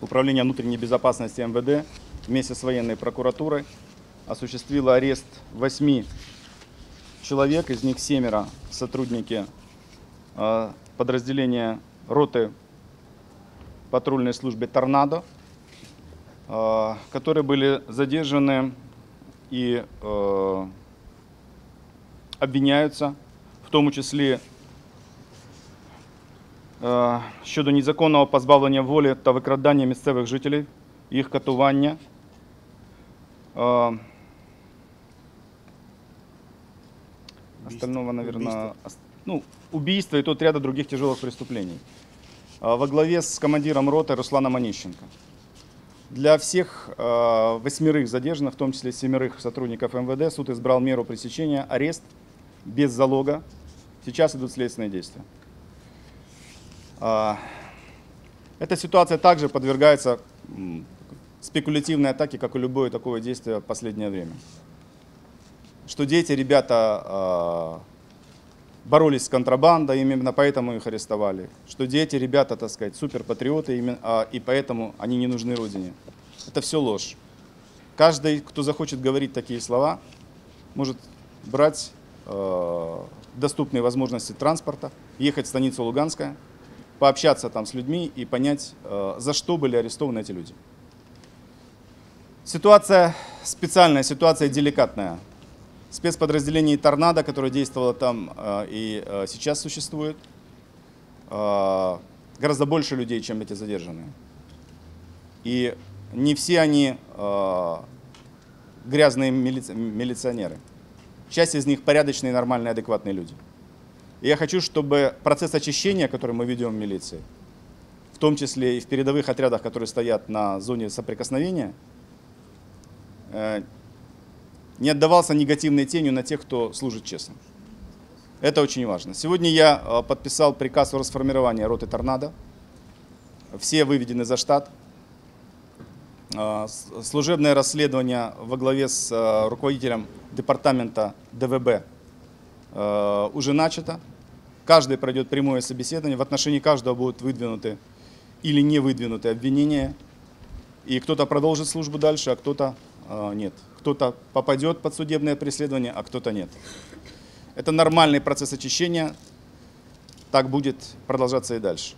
Управление внутренней безопасности МВД вместе с военной прокуратурой осуществило арест восьми человек, из них семеро сотрудники э, подразделения роты патрульной службы «Торнадо», э, которые были задержаны и э, обвиняються, в тому числі е, щодо незаконного позбавлення волі та викрадання місцевих жителів, їх катування. Е, Остального, наверное, ну, убийство и тут ряда других тяжелых преступлений. А, Во главе с командиром роты Русланом Онищенко. Для всех э, восьмерых задержанных, в том числе семерых сотрудников МВД, суд избрал меру пресечения, арест без залога. Сейчас идут следственные действия. А, Эта ситуация также подвергается спекулятивной атаке, как и любое такое действие в последнее время. Что дети, ребята а, боролись с контрабандой, именно поэтому их арестовали. Что дети, ребята, так сказать, суперпатриоты, а, и поэтому они не нужны Родине. Это все ложь. Каждый, кто захочет говорить такие слова, может брать доступные возможности транспорта, ехать в станицу Луганская, пообщаться там с людьми и понять, э, за что были арестованы эти люди. Ситуация специальная, ситуация деликатная. Спецподразделение «Торнадо», которое действовало там э, и э, сейчас существует, гораздо больше людей, чем эти задержанные. И не все они грязные милиц- милиционеры. Часть из них порядочные, нормальные, адекватные люди. И я хочу, чтобы процесс очищения, который мы ведем в милиции, в том числе и в передовых отрядах, которые стоят на зоне соприкосновения, э, не отдавался негативной тенью на тех, кто служит честно. Это очень важно. Сегодня я э, подписал приказ о расформировании роты «Торнадо». Все выведены за штат. Э, Служебное расследование во главе с руководителем департамента ДВБ уже начато. Каждый пройдет прямое собеседование. В отношении каждого будут выдвинуты или не выдвинуты обвинения. И кто-то продолжит службу дальше, а кто-то э, нет. Кто-то попадет под судебное преследование, а кто-то нет. Это нормальный процесс очищения. Так будет продолжаться и дальше.